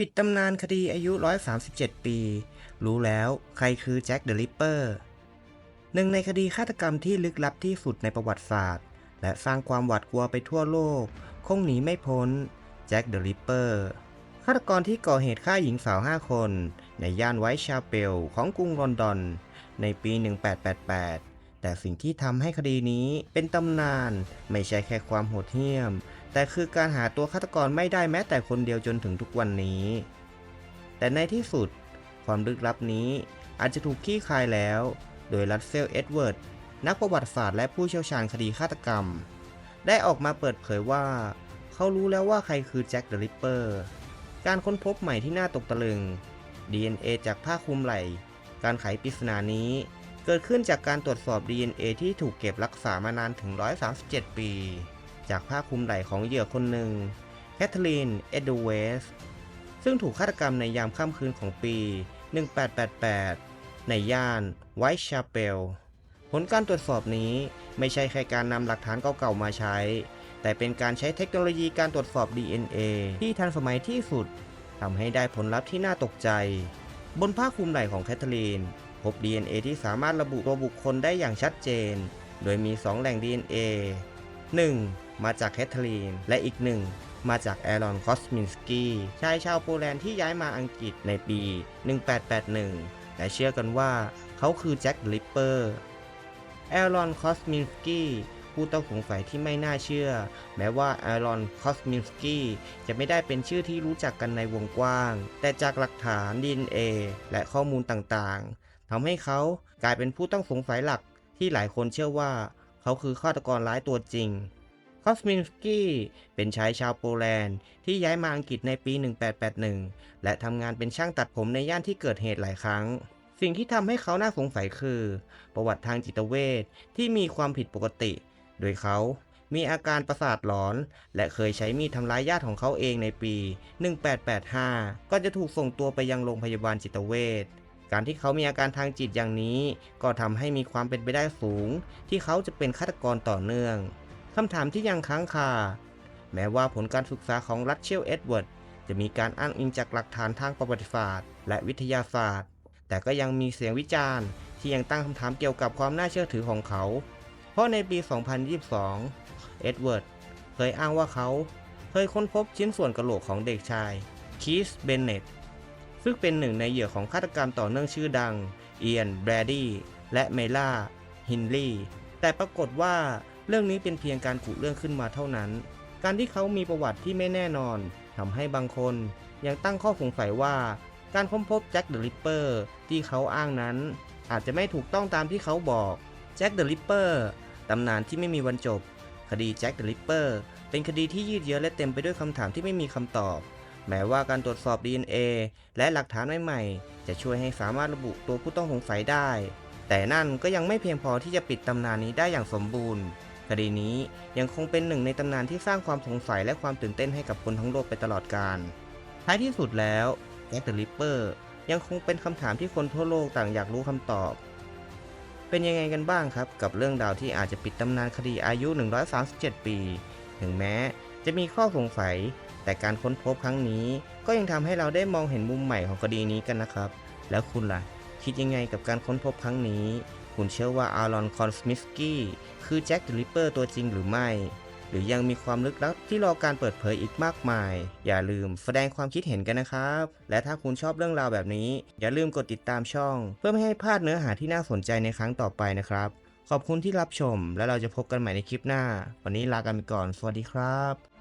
ปิดตำนานคดีอายุ 137 ปี รู้แล้วใครคือแจ็คเดอะริปเปอร์ หนึ่งในคดีฆาตกรรมที่ลึกลับที่สุดในประวัติศาสตร์ และสร้างความหวาดกลัวไปทั่วโลก คงหนีไม่พ้นแจ็คเดอะริปเปอร์ ฆาตกรที่ก่อเหตุฆ่าหญิงสาว 5 คน ในย่านไวท์ชาเปลของกรุงลอนดอน ในปี 1888 แต่สิ่งที่ทำให้คดีนี้เป็นตำนานไม่ใช่แค่ความโหดเหี้ยม แต่คือการหาตัวฆาตกรไม่ได้แม้แต่คนเดียวจนถึงทุกวันนี้ แต่ในที่สุดความลึกลับนี้อาจจะถูกคลี่คายแล้ว โดยรัสเซล เอ็ดเวิร์ด นักประวัติศาสตร์และผู้เชี่ยวชาญคดีฆาตกรรม ได้ออกมาเปิดเผยว่า เขารู้แล้วว่าใครคือแจ็คเดอะริปเปอร์ การค้นพบใหม่ที่น่าตกตะลึง DNA จากผ้าคลุมไหล่ การไขปริศนานี้ เกิดขึ้นจากการตรวจสอบ DNA ที่ถูกเก็บรักษามานานถึง 137 ปี จากผ้าคลุมไหล่ของเหยื่อคนหนึ่งแคทเธอรีน เอ็ดเดเวส ซึ่งถูกฆาตกรรมในยามค่ำคืนของปี 1888 ในย่านไวท์ชาเปล ผลการตรวจสอบนี้ไม่ใช่แค่การนำหลักฐานเก่าๆมาใช้ แต่เป็นการใช้เทคโนโลยีการตรวจสอบ DNA ที่ทันสมัยที่สุดทำให้ได้ผลลัพธ์ที่น่าตกใจ บนผ้าคลุมไหล่ของแคทเธอรีน พบ DNA ที่สามารถระบุตัวบุคคลได้อย่างชัดเจน โดยมี 2 แหล่ง DNA 1. มาจากแคทเธอรีน และอีกหนึ่งมาจากแอรอนคอสมินสกี้ชายชาวโปแลนด์ที่ย้ายมาอังกฤษในปี 1881 และเชื่อกันว่าเขาคือแจ็คลิปเปอร์ แอรอนคอสมินสกี้ผู้ต้องสงสัยที่ไม่น่าเชื่อ แม้ว่าแอรอนคอสมินสกี้จะไม่ได้เป็นชื่อที่รู้จักกันในวงกว้าง แต่จากหลักฐาน DNA และข้อมูลต่างๆทำให้เขากลายเป็นผู้ต้องสงสัยหลักที่หลายคนเชื่อว่า เขาคือฆาตกรร้ายตัวจริง คอสมินสกี้เป็นชายชาวโปแลนด์ที่ย้ายมาอังกฤษในปี 1881 และทำงานเป็นช่างตัดผมในย่านที่เกิดเหตุหลายครั้ง สิ่งที่ทำให้เขาน่าสงสัยคือ ประวัติทางจิตเวชที่มีความผิดปกติ โดยเขามีอาการประสาทหลอน และเคยใช้มีดทำร้ายญาติของเขาเองในปี 1885 ก็จะถูกส่งตัวไปยังโรงพยาบาลจิตเวช การที่เขามีอาการทางจิตอย่างนี้ ก็ทำให้มีความเป็นไปได้สูง ที่เขาจะเป็นฆาตกรต่อเนื่อง คำถามที่ยังค้างคา แม้ว่าผลการศึกษาของรัชเชลเอ็ดเวิร์ดจะมีการอ้างอิงจากหลักฐานทางประวัติศาสตร์ และวิทยาศาสตร์ แต่ก็ยังมีเสียงวิจารณ์ ที่ยังตั้งคำถามเกี่ยวกับความน่าเชื่อถือของเขา เพราะในปี 2022 เอ็ดเวิร์ดเคยอ้างว่าเขาเคยค้นพบชิ้นส่วนกระโหลกของเด็กชายคีสเบนเนตซึ่งเป็นหนึ่งในเหยื่อของฆาตกรรมต่อเนื่องชื่อดังเอียนแบรดี้และเมล่าฮินลีย์แต่ปรากฏว่า เรื่องนี้เป็นเพียงการกุเรื่องขึ้นมาเท่านั้น การที่เขามีประวัติที่ไม่แน่นอนทำให้บางคน ยังตั้งข้อสงสัยว่า การค้นพบแจ็คเดอะริปเปอร์ที่เขาอ้างนั้น อาจจะไม่ถูกต้องตามที่เขาบอกแจ็คเดอะริปเปอร์ตำนานที่ไม่มีวันจบ คดีแจ็คเดอะริปเปอร์เป็นคดีที่ยืดเยื้อและเต็มไปด้วยคำถามที่ไม่มีคำตอบ แม้ว่าการตรวจสอบ DNA และหลักฐานใหม่ๆ จะช่วยให้สามารถระบุตัวผู้ต้องสงสัยได้ แต่นั่นก็ยังไม่เพียงพอที่จะปิดตำนานนี้ได้อย่างสมบูรณ์ คดีนี้ยังคงเป็นหนึ่งในตำนานที่สร้างความสงสัยและความตื่นเต้นให้กับคนทั้งโลกไปตลอดกาลท้ายที่สุดแล้วแจ็คเดอะริปเปอร์ยังคงเป็นคำถามที่คนทั่วโลกต่างอยากรู้คำตอบ เป็นยังไงกันบ้างครับกับเรื่องราวที่อาจจะปิดตำนานคดีอายุ 137 ปี ถึงแม้จะมีข้อสงสัย แต่การค้นพบครั้งนี้ ก็ยังทำให้เราได้มองเห็นมุมใหม่ของคดีนี้กันนะครับ แล้วคุณล่ะ คิดยังไงกับการค้นพบครั้งนี้ คุณเชื่อว่าอารอนคอนสมิสกี้คือแจ็คเดอะริปเปอร์ตัวจริงหรือไม่ หรือยังมีความลึกลับที่รอการเปิดเผยอีกมากมาย อย่าลืมแสดงความคิดเห็นกันนะครับ และถ้าคุณชอบเรื่องราวแบบนี้ อย่าลืมกดติดตามช่อง เพื่อไม่ให้พลาดเนื้อหาที่น่าสนใจในครั้งต่อไปนะครับ ขอบคุณที่รับชม และเราจะพบกันใหม่ในคลิปหน้า วันนี้ลากันไปก่อน สวัสดีครับ